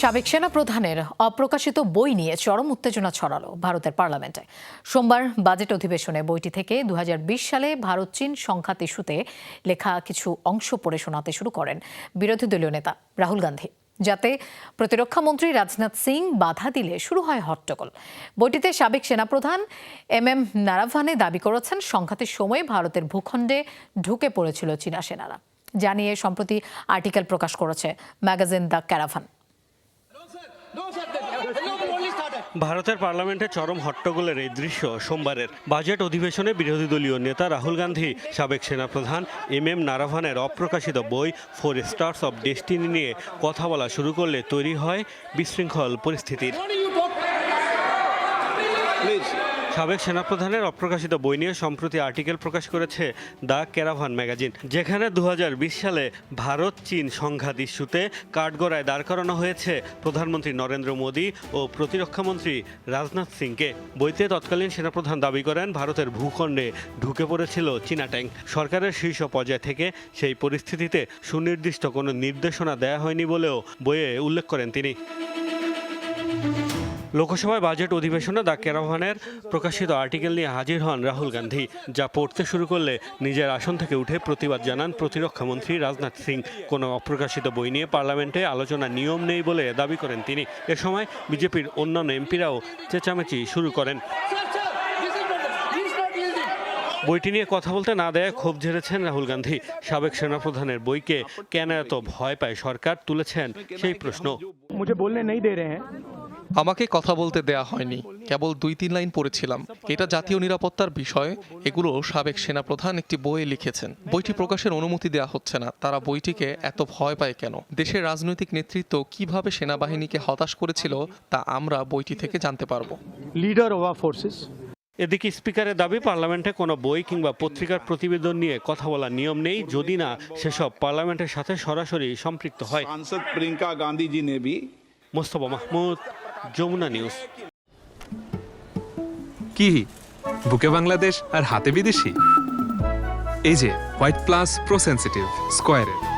সাবেক সেনা প্রধানের অপ্রকাশিত বই নিয়ে চরম উত্তেজনা ছড়ালো ভারতের পার্লামেন্টে। সোমবার বাজেট অধিবেশনে বইটি থেকে দু হাজার বিশ সালে ভারত চীন সংঘাত ইস্যুতে লেখা কিছু অংশ পড়ে শোনাতে শুরু করেন বিরোধী দলীয় নেতা রাহুল গান্ধী। যাতে প্রতিরক্ষামন্ত্রী রাজনাথ সিং বাধা দিলে শুরু হয় হট্টগোল। বইটিতে সাবেক সেনাপ্রধান এম এম নারাভানে দাবি করেছেন, সংঘাতের সময় ভারতের ভূখণ্ডে ঢুকে পড়েছিল চীনা সেনারা। জানিয়ে সম্প্রতি আর্টিকেল প্রকাশ করেছে ম্যাগাজিন দ্য ক্যারাভান। ভারতের পার্লামেন্টে চরম হট্টগোলের এই দৃশ্য সোমবারের। বাজেট অধিবেশনে বিরোধী দলীয় নেতা রাহুল গান্ধী, সাবেক সেনাপ্রধান এম এম নারাভানের অপ্রকাশিত বই ফোর স্টার্স অব ডেস্টিনি নিয়ে কথা বলা শুরু করলে তৈরি হয় বিশৃঙ্খল পরিস্থিতির। সাবেক সেনাপ্রধানের অপ্রকাশিত বই নিয়ে সম্প্রতি আর্টিকেল প্রকাশ করেছে দ্য ক্যারাভান ম্যাগাজিন, যেখানে দু হাজার বিশ সালে ভারত, চীন সংঘাত ইস্যুতে কাঠগড়ায় দাঁড় করানো হয়েছে প্রধানমন্ত্রী নরেন্দ্র মোদী ও প্রতিরক্ষামন্ত্রী রাজনাথ সিংকে। বইতে তৎকালীন সেনাপ্রধান দাবি করেন, ভারতের ভূখণ্ডে ঢুকে পড়েছিল চীনা ট্যাঙ্ক সরকারের শীর্ষ পর্যায় থেকে সেই পরিস্থিতিতে সুনির্দিষ্ট কোনো নির্দেশনা দেয়া হয়নি বলেও বইয়ে উল্লেখ করেন তিনি। লোকসভায় বাজেট অধিবেশনে দ্য ক্যারাভানের প্রকাশিত আর্টিকেল নিয়ে হাজির হন রাহুল গান্ধী, যা পড়তে শুরু করলে নিজের আসন থেকে উঠে প্রতিবাদ জানান প্রতিরক্ষামন্ত্রী রাজনাথ সিং। কোনো অপ্রকাশিত বই নিয়ে পার্লামেন্টে আলোচনা নিয়ম নেই বলে দাবি করেন তিনি। এ সময় বিজেপির অন্যান্য এমপিরাও চেঁচামেচি শুরু করেন। বইটি নিয়ে কথা বলতে না দেয় ক্ষোভ ঝেড়েছেন রাহুল গান্ধী। সাবেক সেনাপ্রধানের বইকে কেন এত ভয় পায় সরকার তুলেছেন সেই প্রশ্ন। মুঝে বলনে নেই দে রে হ্যাঁ আমাকে কথা বলতে দেয়া হয়নি। কেবল দুই তিন লাইন পড়েছিলাম। এটা জাতীয় নিরাপত্তার বিষয়। এগুলো সাবেক সেনাপ্রধান একটি বইয়ে লিখেছেন। বইটি প্রকাশের অনুমতি দেয়া হচ্ছে না। তারা বইটিকে এত ভয় পায় কেন? দেশের রাজনৈতিক নেতৃত্ব কীভাবে সেনাবাহিনীকে হতাশ করেছিল তা আমরা বইটি থেকে জানতে পারব। লিডার ওয়া ফোর্সেস। এদিকে স্পিকারের দাবি পার্লামেন্টে কোনো বই কিংবা পত্রিকার প্রতিবেদন নিয়ে কথা বলার নিয়ম নেই। যদি না সেসব পার্লামেন্টের সাথে সরাসরি সম্পৃক্ত হয়। সাংসদ প্রিয়ঙ্কা গান্ধীজি নেবি। মোস্তফা মাহমুদ যমুনা নিউজ। কি? বুকে বাংলাদেশ আর হাতে বিদেশি? এই যে হোয়াইট প্লাস প্রো সেন্সিটিভ স্কোয়ারের